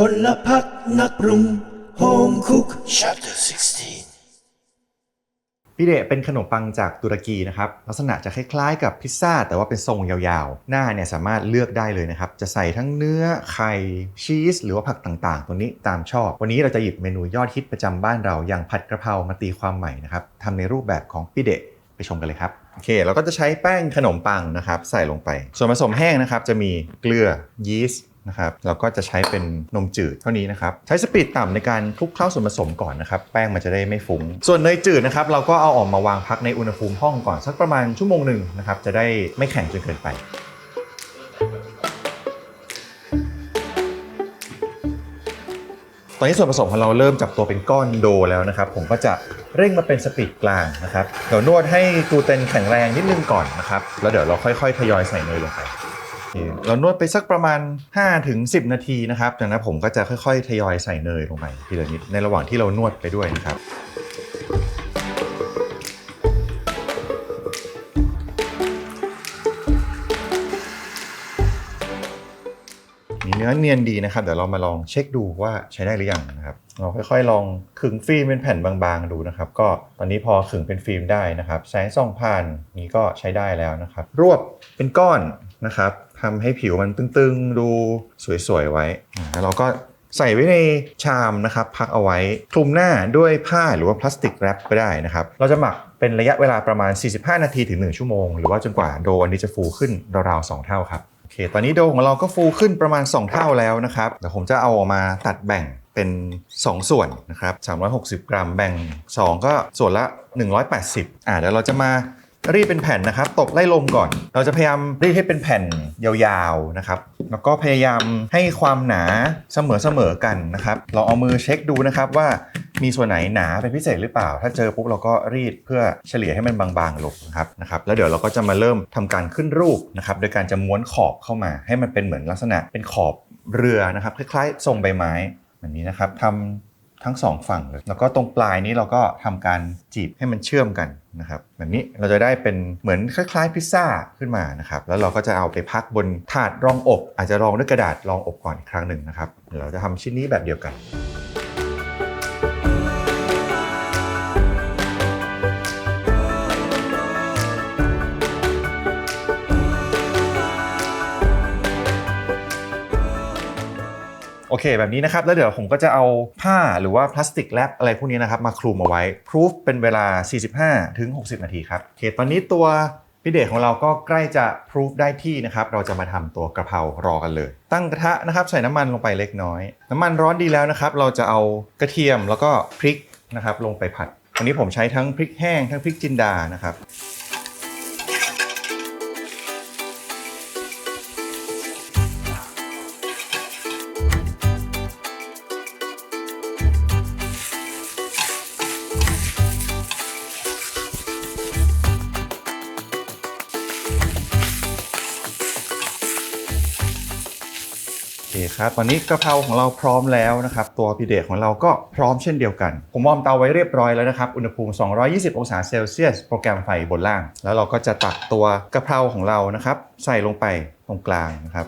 พลพักนักปรุง Home Cook Chapter 16ปิเดะเป็นขนมปังจากตุรกีนะครับ ลักษณะจะคล้ายๆกับพิซซ่า แต่ว่าเป็นทรงยาวๆ หน้าเนี่ยสามารถเลือกได้เลยนะครับ จะใส่ทั้งเนื้อไข่ชีส หรือว่าผักต่างๆ ตัวนี้ตามชอบ วันนี้เราจะหยิบเมนูยอดฮิตประจำบ้านเราอย่างผัดกระเพรามาตีความใหม่นะครับทำในรูปแบบของปิเดะไปชมกันเลยครับโอเคเราก็จะใช้แป้งขนมปังนะครับ ใส่ลงไป ส่วนผสมแห้งนะครับจะมีเกลือยีสต์ นะครับเราก็จะใช้เป็นนมจืดเท่านี้นะครับใช้สปีดต่ำในการคลุกเคล้าส่วนผสมก่อนนะครับแป้งมันจะได้ไม่ฟุง้ง ส่วนเนยจืดนะครับเราก็เอาออกมาวางพักในอุณหภูมิห้องก่อนสักประมาณชั่วโมงหนึ่งนะครับจะได้ไม่แข็งจนเกินไปตอนนี้ส่วนผสมของเราเริ่มจับตัวเป็นก้อนโดแล้วนะครับ ผมก็จะเร่งมาเป็นสปีดกลางนะครับ เดี๋ยวนวดให้กลูเตนแข็งแรงนิดนึงก่อนนะครับ แล้วเดี๋ยวเราค่อยๆทยอยใส่เนยลงไป เคเรานวดไปสักประมาณ 5-10ถึง10นาทีนะครับจากนั้นผมก็จะค่อยๆ ทยอยใส่เนยลงไปทีละนิดในระหว่างที่เรานวดไปด้วยนะครับเนื้อเนียนดีนะครับ เดี๋ยวเรามาลองเช็คดูว่าใช้ได้หรือยังนะครับเราค่อยๆ ลองขึงฟิล์มเป็นแผ่นบางๆดูนะครับ ก็ตอนนี้พอขึงเป็นฟิล์มได้นะครับแสงส่องผ่านนี้ก็ใช้ได้แล้วนะครับ รวบเป็นก้อนนะครับ ทำให้ผิวมันตึงๆ ดูสวยๆไว้ แล้วเราก็ใส่ไว้ในชามนะครับพักเอาไว้คลุมหน้าด้วยผ้าหรือว่าพลาสติกแรปก็ได้นะครับ เราจะหมักเป็นระยะเวลาประมาณ 45 นาทีถึง 1 ชั่วโมง หรือว่าจนกว่าโดอันนี้จะฟูขึ้นราวๆ2เท่าครับโอเคตอนนี้โดของเราก็ฟูขึ้นประมาณ 2 เท่าแล้วนะครับเดี๋ยวผมจะเอาออกมาตัดแบ่งเป็น 2 ส่วนนะครับ360 กรัมแบ่ง 2 ก็ส่วนละ 180อ่าเดี๋ยวเราจะมา รีดเป็นแผ่นนะครับตบไล่ลมก่อน เราจะพยายามรีดให้เป็นแผ่นยาวๆนะครับ แล้วก็พยายามให้ความหนาเสมอๆกันนะครับเราเอามือเช็คดูนะครับว่ามีส่วนไหนหนาเป็นพิเศษหรือเปล่า ถ้าเจอปุ๊บเราก็รีดเพื่อเฉลี่ยให้มันบางๆลงนะครับนะครับ แล้วเดี๋ยวเราก็จะมาเริ่มทำการขึ้นรูปนะครับโดยการจะม้วนขอบเข้ามา ให้มันเป็นเหมือนลักษณะเป็นขอบเรือนะครับคล้ายๆทรงใบไม้แบบนี้นะครับทำ ทั้งสองฝั่งเลยแล้วก็ตรงปลายนี้เราก็ทำการจีบให้มันเชื่อมกันนะครับแบบนี้เราจะได้เป็นเหมือนคล้ายๆพิซซ่าขึ้นมานะครับแล้วเราก็จะเอาไปพักบนถาดรองอบ อาจจะรองด้วยกระดาษรองอบก่อนอีกครั้งหนึ่งนะครับเดี๋ยวเราจะทำชิ้นนี้แบบเดียวกัน โอเค แบบนี้นะครับ แล้วเดี๋ยวผมก็จะเอาผ้าหรือว่าพลาสติกแรปอะไรพวกนี้นะครับ มาคลุมเอาไว้พรูฟเป็นเวลา 45 ถึง 60 นาทีครับโอเคตอนนี้ตัวพิเดชของเราก็ใกล้จะพรูฟได้ที่นะครับ เราจะมาทำตัวกระเพรารอกันเลย ตั้งกระทะนะครับใส่น้ำมันลงไปเล็กน้อย น้ำมันร้อนดีแล้วนะครับ เราจะเอากระเทียมแล้วก็พริกนะครับลงไปผัดวันนี้ผมใช้ทั้งพริกแห้งทั้งพริกจินดานะครับ คครับตอนนี้กะเพราของเราพร้อมแล้วนะครับ ตัวพิเดกของเราก็พร้อมเช่นเดียวกัน ผมวอร์มเตาไว้เรียบร้อยแล้วนะครับ อุณหภูมิ 220 องศาเซลเซียส โปรแกรมไฟบนล่าง แล้วเราก็จะตักตัวกะเพราของเรานะครับ ใส่ลงไปตรงกลางนะครับ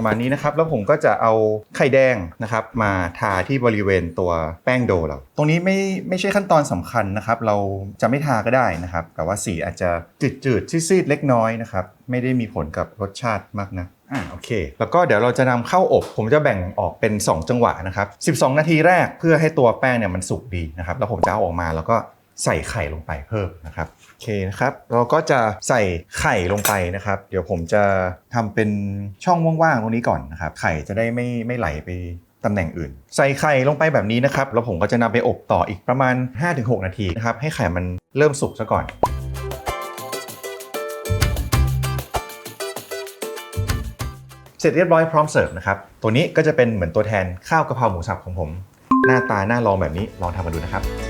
ประมาณนี้นะครับ แล้วผมก็จะเอาไข่แดงนะครับ มาทาที่บริเวณตัวแป้งโดเรา ตรงนี้ไม่ไม่ใช่ขั้นตอนสำคัญนะครับ เราจะไม่ทาก็ได้นะครับ แต่ว่าสีอาจจะจืดๆซีดๆเล็กน้อยนะครับ ไม่ได้มีผลกับรสชาติมากนะอ่าโอเค แล้วก็เดี๋ยวเราจะนำเข้าอบ ผมจะแบ่งออกเป็น 2 จังหวะนะครับ 12 นาทีแรกเพื่อให้ตัวแป้งเนี่ยมันสุกดีนะครับ แล้วผมจะเอาออกมาแล้วก็ ใส่ไข่ลงไปเพิ่มนะครับโอเคนะครับเราก็จะใส่ไข่ลงไปนะครับ เดี๋ยวผมจะทำเป็นช่องว่างๆตรงนี้ก่อนนะครับ ไข่จะได้ไม่ไม่ไหลไปตำแหน่งอื่น ใส่ไข่ลงไปแบบนี้นะครับ แล้วผมก็จะนำไปอบต่ออีกประมาณ 5-6 นาทีนะครับ ให้ไข่มันเริ่มสุกซะก่อนเสร็จเรียบร้อยพร้อมเสิร์ฟนะครับ ตัวนี้ก็จะเป็นเหมือนตัวแทนข้าวกะเพราหมูสับของผม หน้าตาน่าลองแบบนี้ลองทำมาดูนะครับ